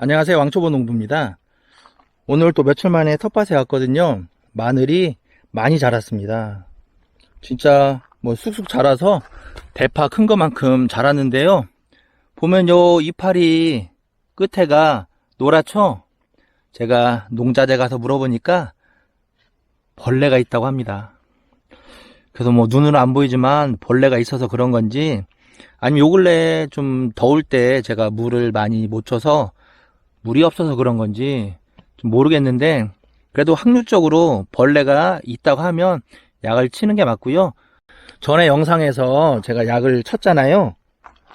안녕하세요. 왕초보 농부입니다. 오늘 또 며칠 만에 텃밭에 왔거든요. 마늘이 많이 자랐습니다. 진짜 뭐 쑥쑥 자라서 대파 큰 것만큼 자랐는데요. 보면 요 이파리 끝에가 노랗죠? 제가 농자재 가서 물어보니까 벌레가 있다고 합니다. 그래서 뭐 눈은 안 보이지만 벌레가 있어서 그런 건지 아니면 요 근래 좀 더울 때 제가 물을 많이 못 줘서 물이 없어서 그런 건지 좀 모르겠는데 그래도 확률적으로 벌레가 있다고 하면 약을 치는 게 맞고요. 전에 영상에서 제가 약을 쳤잖아요.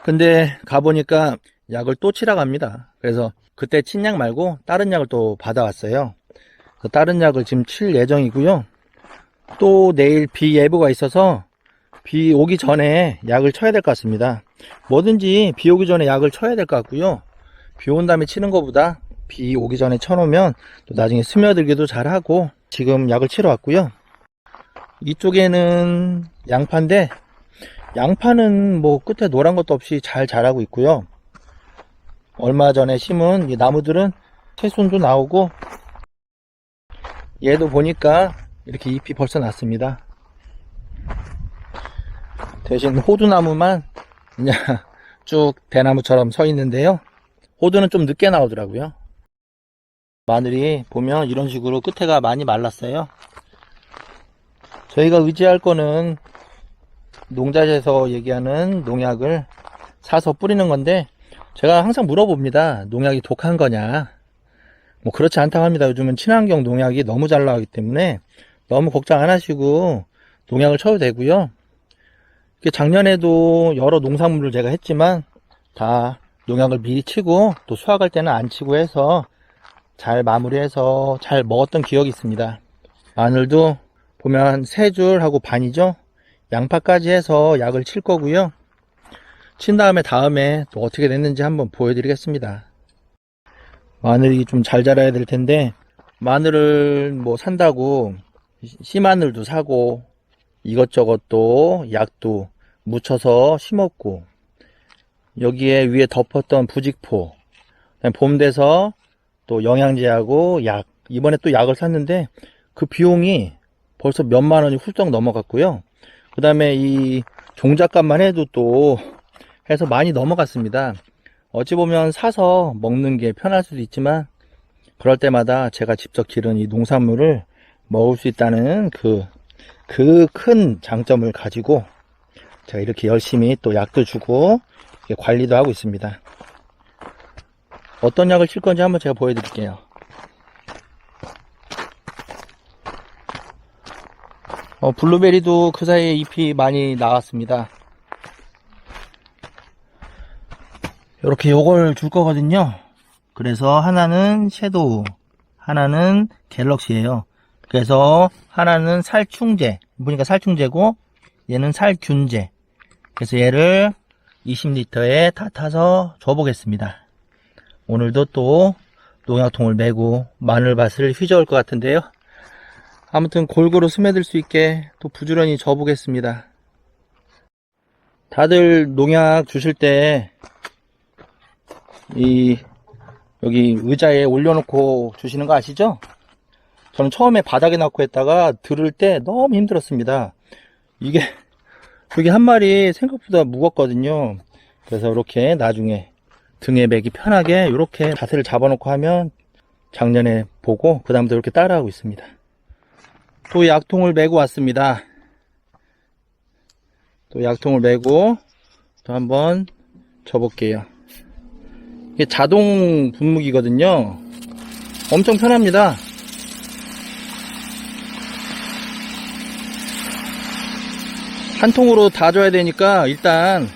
근데 가보니까 약을 또 치라고 합니다. 그래서 그때 친 약 말고 다른 약을 또 받아왔어요. 그 다른 약을 지금 칠 예정이고요. 또 내일 비 예보가 있어서 비 오기 전에 약을 쳐야 될 것 같습니다. 뭐든지 비 오기 전에 약을 쳐야 될 것 같고요. 비 온 다음에 치는 것보다 비 오기 전에 쳐놓으면 또 나중에 스며들기도 잘하고 지금 약을 치러 왔고요. 이쪽에는 양파인데 양파는 뭐 끝에 노란 것도 없이 잘 자라고 있고요. 얼마 전에 심은 이 나무들은 새순도 나오고 얘도 보니까 이렇게 잎이 벌써 났습니다. 대신 호두나무만 그냥 쭉 대나무처럼 서 있는데요. 호두는 좀 늦게 나오더라고요. 마늘이 보면 이런 식으로 끝에가 많이 말랐어요. 저희가 의지할 거는 농자재에서 얘기하는 농약을 사서 뿌리는 건데 제가 항상 물어봅니다. 농약이 독한 거냐? 뭐 그렇지 않다고 합니다. 요즘은 친환경 농약이 너무 잘 나오기 때문에 너무 걱정 안 하시고 농약을 쳐도 되고요. 작년에도 여러 농산물을 제가 했지만 다 농약을 미리 치고 또 수확할 때는 안 치고 해서 잘 마무리해서 잘 먹었던 기억이 있습니다. 마늘도 보면 세 줄하고 반이죠. 양파까지 해서 약을 칠 거고요. 친 다음에 다음에 또 어떻게 됐는지 한번 보여드리겠습니다. 마늘이 좀 잘 자라야 될 텐데 마늘을 뭐 산다고 씨마늘도 사고 이것저것 또 약도 묻혀서 심었고 여기에 위에 덮었던 부직포 봄 돼서 또 영양제하고 약. 이번에 또 약을 샀는데 그 비용이 벌써 몇만 원이 훌쩍 넘어갔고요. 그 다음에 이 종잣값만 해도 또 해서 많이 넘어갔습니다. 어찌 보면 사서 먹는 게 편할 수도 있지만 그럴 때마다 제가 직접 기른 이 농산물을 먹을 수 있다는 그 그 큰 장점을 가지고 제가 이렇게 열심히 또 약도 주고 관리도 하고 있습니다. 어떤 약을 칠 건지 한번 제가 보여드릴게요. 어, 블루베리도 그 사이에 잎이 많이 나왔습니다. 이렇게 요걸 줄 거거든요. 그래서 하나는 섀도우, 하나는 갤럭시예요. 그래서 하나는 살충제, 보니까 살충제고 얘는 살균제. 그래서 얘를 20리터에 다 타서 줘보겠습니다. 오늘도 또 농약통을 메고 마늘밭을 휘저을 것 같은데요. 아무튼 골고루 스며들 수 있게 또 부지런히 줘보겠습니다. 다들 농약 주실 때 이 여기 의자에 올려놓고 주시는 거 아시죠? 저는 처음에 바닥에 놓고 했다가 들을 때 너무 힘들었습니다. 이게 여기 한 마리 생각보다 무겁거든요. 그래서 이렇게 나중에 등에 매기 편하게 이렇게 자세를 잡아놓고 하면 작년에 보고 그 다음부터 이렇게 따라하고 있습니다. 또 약통을 메고 왔습니다. 또 약통을 메고 또 한번 줘볼게요. 이게 자동 분무기거든요. 엄청 편합니다. 한 통으로 다 줘야 되니까 일단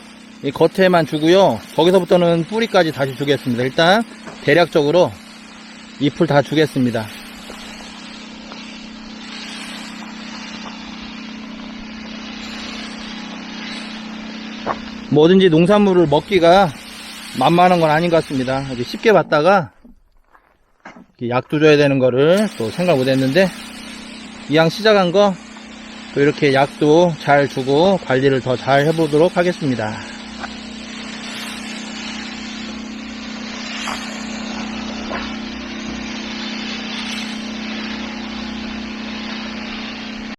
이 겉에만 주고요. 거기서부터는 뿌리까지 다시 주겠습니다. 일단 대략적으로 잎을 다 주겠습니다. 뭐든지 농산물을 먹기가 만만한 건 아닌 것 같습니다. 쉽게 봤다가 약도 줘야 되는 거를 또 생각 못 했는데 이왕 시작한 거또 이렇게 약도 잘 주고 관리를 더 잘 해보도록 하겠습니다.